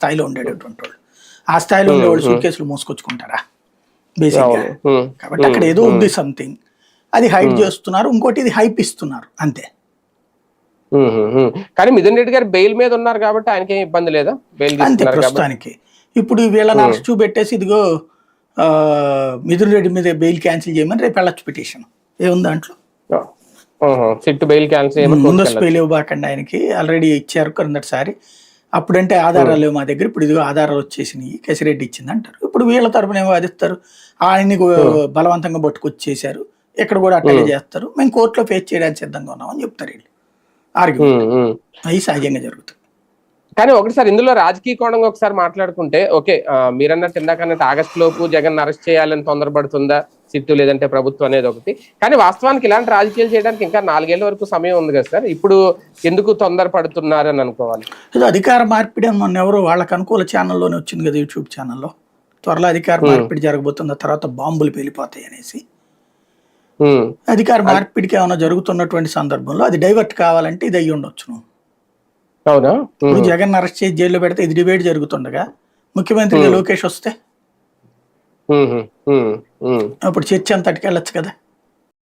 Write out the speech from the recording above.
స్థాయిలో ఉండేటటువంటి వాళ్ళు ఆ స్థాయిలో ఉండేవాళ్ళు సూట్ కేసులు మోసుకొచ్చుకుంటారా? బేసిక్గా కాబట్టి అక్కడ ఏదో ఉంది సంథింగ్ అది హైడ్ చేస్తున్నారు ఇంకోటి ఇది హైప్ ఇస్తున్నారు అంతే. కానీ మిథున్ రెడ్డి గారు బెయిల్ మీద ఉన్నారు కాబట్టి ఆయనకి ఏం ఇబ్బంది లేదా? బెయిల్ అంతే ప్రస్తుతానికి. ఇప్పుడు వీళ్ళని అరెస్ట్ చూపెట్టేసి ఇదిగో మిథున్ రెడ్డి మీద బెయిల్ క్యాన్సిల్ చేయమని రేపు వెళ్ళొచ్చు పిటిషన్ ఏముంది దాంట్లో? సిట్ బెయిల్ క్యాన్సిల్ ముందస్తు. బెయిల్ ఇవ్వబాకండి ఆయనకి. ఆల్రెడీ ఇచ్చారు క్రిందటిసారి. అప్పుడంటే ఆధారాలు మా దగ్గర. ఇప్పుడు ఇదిగో ఆధారాలు వచ్చేసినాయి. కేసిరెడ్డి ఇచ్చింది అంటారు ఇప్పుడు వీళ్ళ తరపున ఏమో వాదిస్తారు ఆయన్ని బలవంతంగా పట్టుకొచ్చేసారు ఇక్కడ కూడా అట్లాగే చేస్తారు. మేము కోర్టులో ఫేస్ చేయడానికి సిద్ధంగా ఉన్నామని చెప్తారు వీళ్ళు. ఆర్గ్యుమెంట్. అవి సహజంగా జరుగుతుంది. కానీ ఒకటి సార్ ఇందులో రాజకీయ కోణంగా ఒకసారి మాట్లాడుకుంటే ఓకే మీరన్నట్టు ఇందాక అన్నట్టు ఆగస్ట్ లోపు జగన్ అరెస్ట్ చేయాలని తొందరపడుతుందా? సిట్టు లేదంటే ప్రభుత్వం అనేది ఒకటి. కానీ వాస్తవానికి ఇలాంటి రాజకీయాలు చేయడానికి ఇంకా నాలుగేళ్ళ వరకు సమయం ఉంది కదా సార్. ఇప్పుడు ఎందుకు తొందరపడుతున్నారు అని అనుకోవాలి? ఇది అధికార మార్పిడి అని మొన్న ఎవరో వాళ్ళకి అనుకూల ఛానల్లోనే వచ్చింది కదా యూట్యూబ్ ఛానల్లో. త్వరలో అధికార మార్పిడి జరగబోతుంది? ఆ తర్వాత బాంబులు పేలిపోతాయి అనేసి. అధికార మార్పిడికి ఏమైనా జరుగుతున్నటువంటి సందర్భంలో అది డైవర్ట్ కావాలంటే ఇది అయ్యి ఉండొచ్చు అవునా? ఇప్పుడు జగన్ అరెస్ట్ చేసి జైల్లో పెడితే ఇది డిబేట్ జరుగుతుండగా. ముఖ్యమంత్రిగా లోకేష్ వస్తే. అప్పుడు చర్చ అంతటికి వెళ్ళొచ్చు కదా.